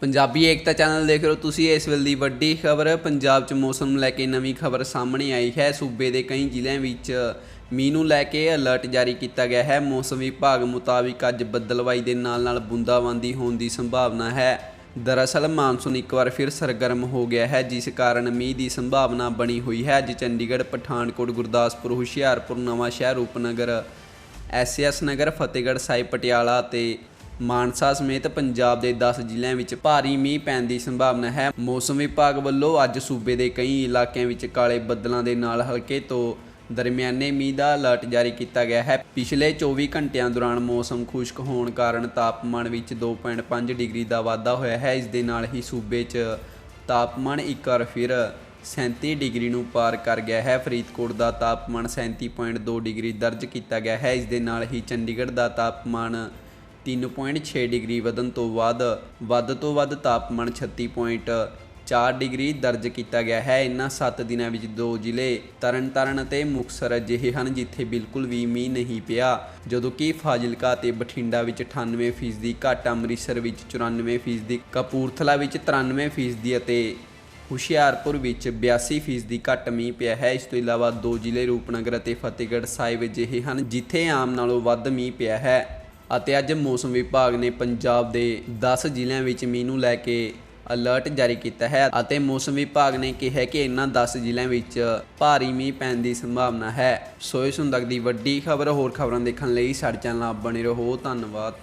ਪੰਜਾਬੀ ਏਕਤਾ channel ਦੇਖ ਰਹੇ ਹੋ ਤੁਸੀਂ, ਇਸ ਵੇਲੇ ਦੀ ਵੱਡੀ ਖਬਰ, ਪੰਜਾਬ 'ਚ ਮੌਸਮ ਨੂੰ ਲੈ ਕੇ ਨਵੀਂ ਖਬਰ ਸਾਹਮਣੇ ਆਈ ਹੈ। ਸੂਬੇ ਦੇ ਕਈ ਜ਼ਿਲ੍ਹਿਆਂ ਵਿੱਚ ਮੀਂਹ ਨੂੰ ਲੈ ਕੇ ਅਲਰਟ ਜਾਰੀ ਕੀਤਾ ਗਿਆ ਹੈ। ਮੌਸਮ ਵਿਭਾਗ ਮੁਤਾਬਿਕ ਅੱਜ ਬੱਦਲਵਾਈ ਦੇ ਨਾਲ-ਨਾਲ ਬੂੰਦਾਬਾਂਦੀ ਹੋਣ ਦੀ ਸੰਭਾਵਨਾ ਹੈ। ਦਰਅਸਲ ਮਾਨਸੂਨ ਇੱਕ ਵਾਰ ਫਿਰ ਸਰਗਰਮ ਹੋ ਗਿਆ ਹੈ, ਜਿਸ ਕਾਰਨ ਮੀਂਹ ਦੀ ਸੰਭਾਵਨਾ ਬਣੀ ਹੋਈ ਹੈ, ਅੱਜ ਚੰਡੀਗੜ੍ਹ, ਪਠਾਨਕੋਟ, ਗੁਰਦਾਸਪੁਰ, ਹੁਸ਼ਿਆਰਪੁਰ ਨਵਾਂ ਸ਼ਹਿਰ ਰੂਪਨਗਰ, ਐਸਐਸ ਨਗਰ, ਫਤਿਹਗੜ੍ਹ ਸਾਹਿਬ, ਪਟਿਆਲਾ ਤੇ ਮਾਨਸਾ ਸਮੇਤ ਪੰਜਾਬ ਦੇ 10 ਜ਼ਿਲ੍ਹਿਆਂ ਵਿੱਚ ਭਾਰੀ ਮੀਂਹ ਪੈਣ ਦੀ ਸੰਭਾਵਨਾ ਹੈ। ਮੌਸਮ ਵਿਭਾਗ ਵੱਲੋਂ ਅੱਜ ਸੂਬੇ ਦੇ ਕਈ ਇਲਾਕਿਆਂ ਵਿੱਚ ਕਾਲੇ ਬੱਦਲਾਂ ਦੇ ਨਾਲ ਹਲਕੇ ਤੋਂ ਦਰਮਿਆਨੇ ਮੀਂਹ ਦਾ ਅਲਰਟ ਜਾਰੀ ਕੀਤਾ ਗਿਆ ਹੈ। ਪਿਛਲੇ 24 ਘੰਟਿਆਂ ਦੌਰਾਨ ਮੌਸਮ ਖੁਸ਼ਕ ਹੋਣ ਕਾਰਨ ਤਾਪਮਾਨ ਵਿੱਚ 2.5 ਡਿਗਰੀ ਦਾ ਵਾਧਾ ਹੋਇਆ ਹੈ। ਇਸ ਦੇ ਨਾਲ ਹੀ ਸੂਬੇ 'ਚ ਤਾਪਮਾਨ ਇੱਕ ਵਾਰ ਫਿਰ 37 ਡਿਗਰੀ ਨੂੰ ਪਾਰ ਕਰ ਗਿਆ ਹੈ। ਫਰੀਦਕੋਟ ਦਾ ਤਾਪਮਾਨ 37.2 ਡਿਗਰੀ ਦਰਜ ਕੀਤਾ ਗਿਆ ਹੈ। ਇਸ ਦੇ ਨਾਲ ਹੀ ਚੰਡੀਗੜ੍ਹ ਦਾ ਤਾਪਮਾਨ 3.6 ਡਿਗਰੀ ਵਧਣ ਤੋਂ ਬਾਅਦ ਵੱਧ ਤੋਂ ਵੱਧ ਤਾਪਮਾਨ 36.4 ਡਿਗਰੀ ਦਰਜ ਕੀਤਾ ਗਿਆ ਹੈ। ਇਨ੍ਹਾਂ 7 ਦਿਨਾਂ ਵਿੱਚ ਦੋ ਜ਼ਿਲ੍ਹੇ ਤਰਨਤਾਰਨ ਅਤੇ ਮੁਕਤਸਰ ਅਜਿਹੇ ਹਨ ਜਿੱਥੇ ਬਿਲਕੁਲ ਵੀ ਮੀਂਹ ਨਹੀਂ ਪਿਆ, ਜਦੋਂ ਕਿ ਫਾਜ਼ਿਲਕਾ ਤੇ ਬਠਿੰਡਾ ਵਿੱਚ 98% ਫੀਸਦੀ ਘੱਟ, ਅੰਮ੍ਰਿਤਸਰ ਵਿੱਚ 94% ਫੀਸਦੀ, ਕਪੂਰਥਲਾ ਵਿੱਚ 93% ਫੀਸਦੀ ਅਤੇ ਹੁਸ਼ਿਆਰਪੁਰ ਵਿੱਚ 82% ਫੀਸਦੀ ਘੱਟ ਮੀਂਹ ਪਿਆ ਹੈ। ਇਸ ਤੋਂ ਇਲਾਵਾ ਦੋ ਜ਼ਿਲ੍ਹੇ ਰੂਪਨਗਰ ਅਤੇ ਫਤਿਹਗੜ੍ਹ ਸਾਹਿਬ ਅਜਿਹੇ ਹਨ ਜਿੱਥੇ ਆਮ ਨਾਲੋਂ ਵੱਧ ਮੀਂਹ ਪਿਆ ਹੈ। ਅਤੇ ਅੱਜ ਮੌਸਮ ਵਿਭਾਗ ਨੇ ਪੰਜਾਬ ਦੇ 10 ਜ਼ਿਲ੍ਹਿਆਂ ਵਿੱਚ ਮੀਂਹ ਨੂੰ ਲੈ ਕੇ ਅਲਰਟ ਜਾਰੀ ਕੀਤਾ ਹੈ ਅਤੇ ਮੌਸਮ ਵਿਭਾਗ ਨੇ ਕਿਹਾ ਕਿ ਇਨ੍ਹਾਂ 10 ਜ਼ਿਲ੍ਹਿਆਂ ਵਿੱਚ ਭਾਰੀ ਮੀਂਹ ਪੈਣ ਦੀ ਸੰਭਾਵਨਾ ਹੈ। ਸੋ ਇਸ ਹੁੰਦਕ ਦੀ ਵੱਡੀ ਖਬਰ ਹੋਰ ਖਬਰਾਂ ਦੇਖਣ ਲਈ ਸਾਡੇ ਚੈਨਲ ਨਾਲ ਬਣੇ ਰਹੋ। ਧੰਨਵਾਦ।